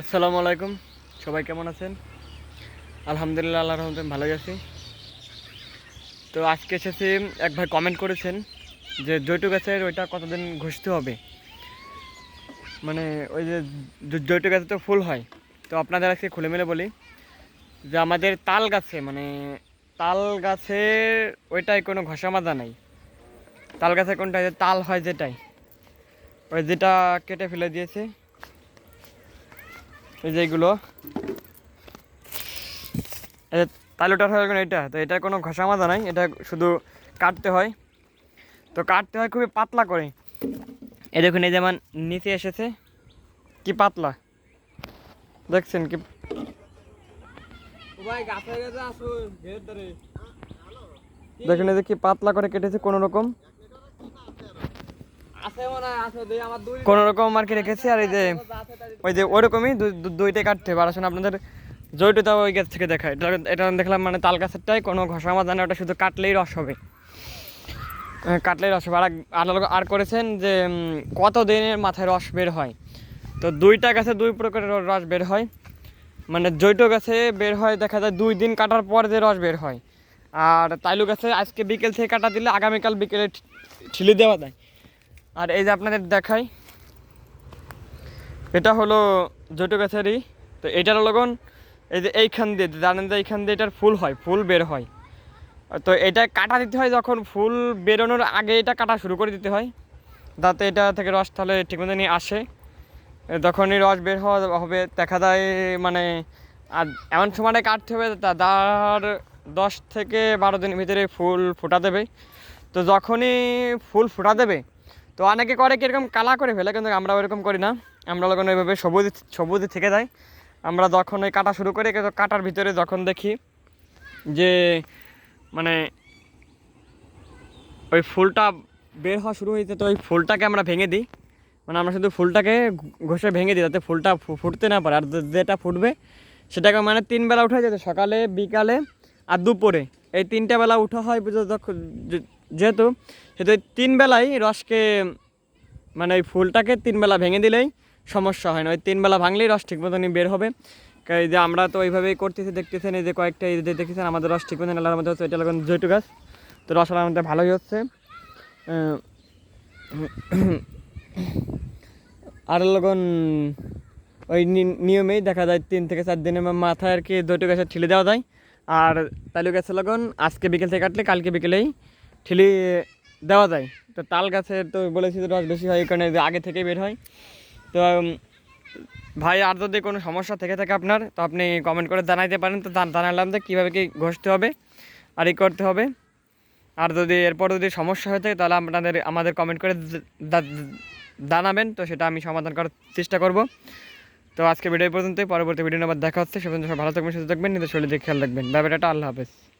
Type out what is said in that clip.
আসসালামু আলাইকুম। সবাই কেমন আছেন? আলহামদুলিল্লাহ আল্লাহ রহমতে ভালোই আছি। তো আজকে এসেছি, এক ভাই কমেন্ট করেছেন যে জৈটু গাছের ওইটা কতদিন ঘষতে হবে? মানে ওই যে জৈটু গাছে তো ফুল হয়। তো আপনাদের আজকে খুলে মেলে বলি যে আমাদের তাল গাছে মানে তাল গাছের ওইটাই কোনো ঘষা মাজা নাই। তাল গাছে কোনটা যে তাল হয় যেটাই। ওই যেটা কেটে ফেলে দিয়েছে। এই যে এইগুলো এই তালুটার হয়ে এটা তো এটার কোনো ঘষা মাজা নাই এটা শুধু কাটতে হয়। তো কাটতে হয় খুবই পাতলা করে। এই দেখুন এই যেমন নিচে এসেছে। কি পাতলা। দেখছেন কি? দেখুন এই যে কি পাতলা করে কেটেছে কোনো রকম আছে মনে হয় আছে দুই আমার দুই কোনো রকম আর কি রেখেছি, আর এই যে ওই যে দু- দুইটাই কাটতে আর আসলে আপনাদের জৈটুতা ওই গাছ থেকে দেখায় এটা এটা দেখলাম মানে তাল গাছেরটাই, কোনো ঘষা মাজা না, ওটা শুধু কাটলেই রস হবে। কাটলেই রস হবে। আর আর করেছেন যে কত দিনের মাথায় রস বের হয়? তো দুইটা গাছে দুই প্রকারের রস বের হয়। মানে জৈট গাছে বের হয়, দেখা যায় দুই দিন কাটার পর যে রস বের হয়। আর তাইলু গাছে আজকে বিকেল থেকে কাটা দিলে, আগামীকাল বিকেলে ঠিলি দেওয়া যায়। আর এই যে আপনাদের দেখাই, এটা হলো জৈট গাছেরই তো এটার লগন এই যে এইখান দিয়ে, জানেন যে এইখান দিয়ে এটার ফুল হয়, ফুল বের হয়। তো এটা কাটা দিতে হয় যখন ফুল বেরোনোর আগে এটা কাটা শুরু করে দিতে হয়, যাতে এটা থেকে রস তাহলে ঠিক মতো নিয়ে আসে। যখনই রস বের হওয়া হবে, দেখা যায় মানে আর এমন সময় কাটতে হবে তার দশ থেকে বারো দিনের ভিতরে ফুল ফোটা দেবে। তো যখনই ফুল ফোটা দেবে তো অনেকে করে কীরকম কালা করে ফেলে, কিন্তু আমরা ওইরকম করি না। আমরা যখন ওইভাবে সবুজ সবুজ থেকে যায় আমরা যখন ওই কাটা শুরু করি, কিন্তু কাটার ভিতরে যখন দেখি যে মানে ওই ফুলটা বের হওয়া শুরু হয়েছে, তো ওই ফুলটাকে আমরা ভেঙে দিই। মানে আমরা শুধু ফুলটাকে ঘষে ভেঙে দিই, যাতে ফুলটা ফুটতে না পারে। আর যেটা ফুটবে, সেটাকে মানে তিন বেলা উঠা যেত সকালে, বিকালে আর দুপুরে। এই তিনটা বেলা উঠা হয় যেহেতু, সেহেতু তিন বেলায় রসকে মানে ওই ফুলটাকে তিন বেলা ভেঙে দিলেই সমস্যা হয় না। ওই তিন বেলা ভাঙলেই রস ঠিক মতনই বের হবে। এই যে আমরা তো ওইভাবেই করতেছি, দেখতেছেন এই যে কয়েকটা, এই যে দেখতেছেন আমাদের রস ঠিক মতন আল্লাহর মধ্যে হচ্ছে, এটা লাগানো জৈটু গাছ। তো রস আল্লাহর মধ্যে ভালোই হচ্ছে। আর লগন ওই নিয়মেই দেখা যায় তিন থেকে চার দিনের মাথায় আর কি দুটো গাছে ঠিলে দেওয়া যায়। আর তালু গাছের লগন, আজকে বিকেল থেকে কাটলে, কালকে বিকেলেই ঠিলি দেওয়া যায়। তো তাল গাছের তো বলেছি তো রস বেশি হয় কারণে আগে থেকে বের হয়। তো ভাই, আর যদি কোনো সমস্যা থেকে থাকে আপনার, তো আপনি কমেন্ট করে জানাইতে পারেন। তো জান- জানালাম যে কীভাবে কি ঘষতে হবে আর ই করতে হবে। আর যদি এরপর যদি সমস্যা হয়ে থাকে, তাহলে আপনাদের, আমাদের কমেন্ট করে জানাবেন। তো সেটা আমি সমাধান করার চেষ্টা করব। তো আজকে ভিডিও এই পর্যন্তই। পরবর্তী ভিডিও আবার দেখা হচ্ছে। সে পর্যন্ত ভালো থাকবেন, সুস্থ থাকবেন। নিজের শরীরে খেয়াল রাখবেন। ব্যাপারটা আল্লাহ হাফেজ।